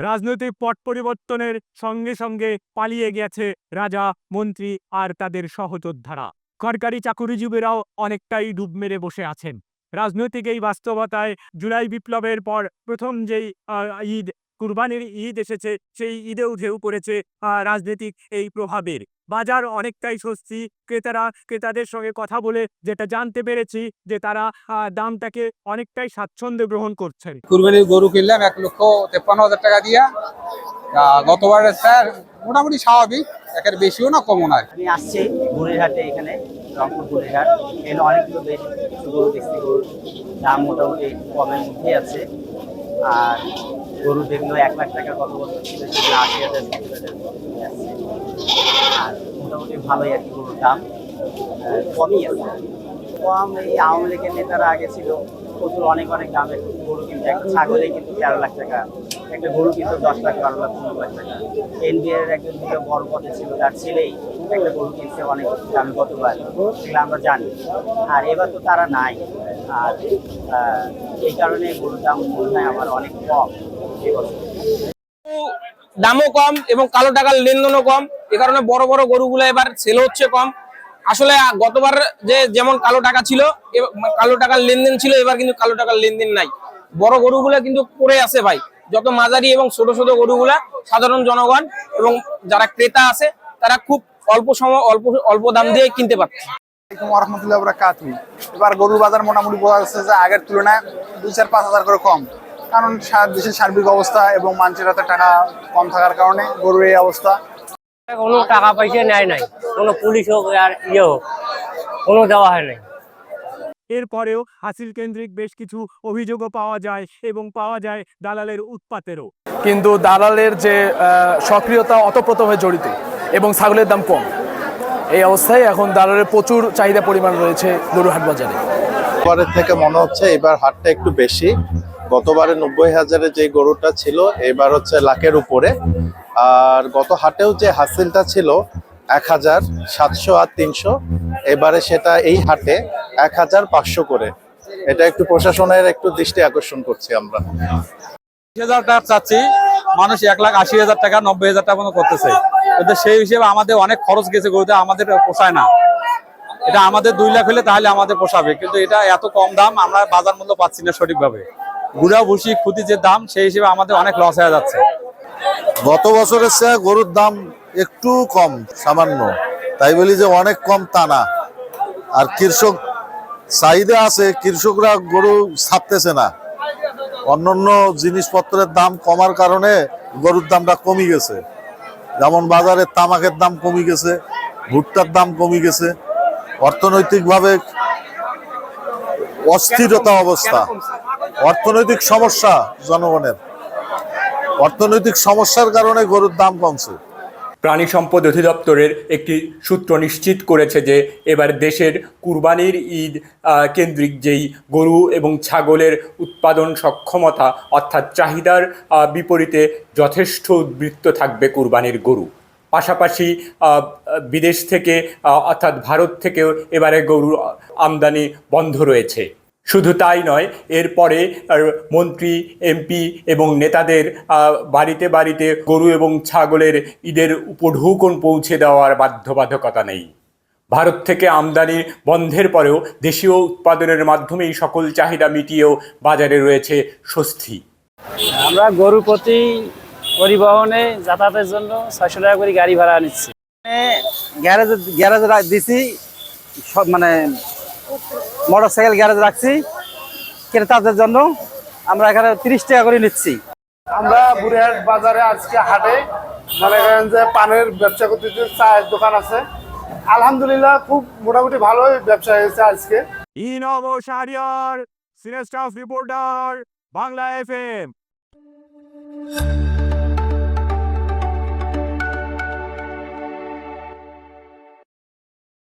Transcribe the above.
রাজনৈতিক পট পরিবর্তনের সঙ্গে সঙ্গে পালিয়ে গেছে রাজা, মন্ত্রী আর তাদের সহযোদ্ধারা। সরকারি চাকুরিজীবীরাও অনেকটাই ডুব মেরে বসে আছেন। রাজনৈতিক এই বাস্তবতায় জুলাই বিপ্লবের পর প্রথম যেই ঈদ কুরবানির ঈদ এসেছে সেই ঈদেও ঢেউ পড়েছে আহ, রাজনৈতিক এই প্রভাবের। বাজার অনেকটাই স্বস্তি ক্রেতারা ক্রেতাদের সঙ্গে কথা বলে যেটা জানতে পেরেছি যে তারা আহ, দামটাকে অনেকটাই স্বাচ্ছন্দ্যে গ্রহণ করছেন। কুরবানির গরু কিনলাম এক লক্ষ তেপ্পান্ন হাজার টাকা দিয়া। আহ, গতবারের স্যার মোটামুটি স্বাভাবিক একের বেশিও না কমও না। আর আমি আসছি এখানে রংপুর এখানে অনেকগুলো বেশ কিছু গরু দেখছি গরুর দাম মোটামুটি কমের মধ্যেই আছে। আর গরু যেগুলো এক লাখ টাকা কত বছর ছিল, সেগুলো আশি হাজার সত্তর হাজার আর মোটামুটি ভালোই আর কি গরুর দাম। কমই আছে। কম এই আওয়ামী লীগের নেতারা আগে ছিল। প্রচুর অনেক অনেক দামের গরু কিনতে একটা ছাগলে কিন্তু তেরো লাখ টাকা, একটা গরু কিন্তু দশ লাখ, বারো লাখ, পনেরো লাখ টাকা। এনবিআর একজন ছিল বড় পথে ছিল, তার ছেলেই একটা গরু কিনছে অনেক দামে গতবার, সেগুলো আমরা জানি। আর এবার তো তারা নাই। আর এই কারণে গরুর দাম মনে হয় আমার অনেক কম দামও কম এবং কালো টাকার লেনদেনও কম। এ কারণে বড় বড় গরুগুলো এবার সেল হচ্ছে কম। আসলে গতবার যে যেমন কালো টাকা ছিল কালো টাকার লেনদেন ছিল, এবার কিন্তু কালো টাকার লেনদেন নাই। বড় গরুগুলা কিন্তু পড়ে আছে ভাই। যত মাঝারি এবং ছোট ছোট গরুগুলা সাধারণ জনগণ এবং যারা ক্রেতা আছে, তারা খুব অল্প সময়, অল্প অল্প দাম দিয়ে কিনতে পারছে। এবার গরুর বাজার মোটামুটি বোঝা যাচ্ছে যে আগের তুলনায় দুই চার পাঁচ হাজার করে কম। কারণ দেশের সার্বিক অবস্থা এবং মানুষের হাতে টাকা কম থাকার কারণে গরুর এই অবস্থা। কোনো টাকা পয়সা নেয় নাই। কোনো পুলিশ হোক আর ইয়ে হোক কোনো দেওয়া হয় নাই। এরপরেও হাসিল কেন্দ্রিক বেশ কিছু অভিযোগও পাওয়া যায় এবং পাওয়া যায় দালালের উৎপাতেরও। কিন্তু দালালের যে আহ, সক্রিয়তা অতপ্রতভাবে জড়িত এবং ছাগলের দাম কম। এই অবস্থায় এখন দালালের প্রচুর চাহিদা পরিমাণ রয়েছে গরুহাট বাজারে। গতবারের থেকে মনে হচ্ছে এবার হাটটা একটু বেশি। গতবারে নব্বই হাজারে যে গরুটা ছিল এবার হচ্ছে লাখের উপরে। আর গত হাটেও যে হাসিলটা ছিল এক হাজার সাতশো আর তিনশো, এবারে সেটা এই হাটে এক হাজার পাঁচশো করে। এটা একটু প্রশাসনের একটু দৃষ্টি আকর্ষণ করছি আমরা। চাচ্ছি, মানুষ এক লাখ আশি হাজার টাকা, নব্বই হাজার টাকা মতো করতেছে। কিন্তু সেই হিসেবে আমাদের অনেক খরচ গেছে গরুতে, আমাদের পোষায় না। এটা আমাদের দুই লাখ হলে তাহলে আমাদের পোষাবে, কিন্তু এটা এত কম দাম, আমরা বাজার মূল্য পাচ্ছি না সঠিকভাবে। গুড়া, ভুসি খুঁতি যে দাম, সেই হিসেবে আমাদের অনেক লস হয়ে যাচ্ছে। গত বছরের চেয়ে গরুর দাম একটু কম, সামান্য। তাই বলি যে অনেক কম তা না। আর কৃষক চাহিদা আছে, কৃষকরা গরু ছাড়তেছে না। অন্যান্য জিনিসপত্রের দাম কমার কারণে গরুর দামটা কমে গেছে। যেমন বাজারে তামাকের দাম কমে গেছে, ভুট্টার দাম কমে গেছে। অর্থনৈতিকভাবে অস্থিরতা অবস্থা। অর্থনৈতিক সমস্যা জনগণের। অর্থনৈতিক সমস্যার কারণে গরুর দাম কমছে। প্রাণী সম্পদ অধিদপ্তরের একটি সূত্র নিশ্চিত করেছে যে এবার দেশের কুরবানির ঈদ কেন্দ্রিক যেই গরু এবং ছাগলের উৎপাদন সক্ষমতা অর্থাৎ চাহিদার বিপরীতে যথেষ্ট উদ্বৃত্ত থাকবে কুরবানির গরু। পাশাপাশি বিদেশ থেকে অর্থাৎ ভারত থেকেও এবারে গরুর আমদানি বন্ধ রয়েছে। শুধু তাই নয় এরপরে মন্ত্রী এমপি এবং নেতাদের বাড়িতে বাড়িতে গরু এবং ছাগলের ঈদের উপঢৌকন পৌঁছে দেওয়ার বাধ্যবাধকতা নেই। ভারত থেকে আমদানি বন্ধের পরেও দেশীয় উৎপাদনের মাধ্যমেই সকল চাহিদা মিটিয়েও বাজারে রয়েছে স্বস্তি। আমরা গরু প্রতি পরিবহনে যাতায়াতের জন্য ছয়শো টাকা করে গাড়ি ভাড়া নিচ্ছি। গ্যারেজে গ্যারেজে দিছি সব মানে মোটর সাইকেল গ্যারেজে রাখছি। ক্রেতাদের জন্য আমরা এখানে তিরিশ টাকা করে নিচ্ছি। আমরা বুড়িহাট বাজারে আজকে হাটে মনে করেন যে পানের ব্যবসা করতেছে চায়ের দোকান আছে। আলহামদুলিল্লাহ খুব মোটামুটি ভালোই ব্যবসা হয়েছে আজকে। ইনব Shahriar senior staff reporter Bangla FM.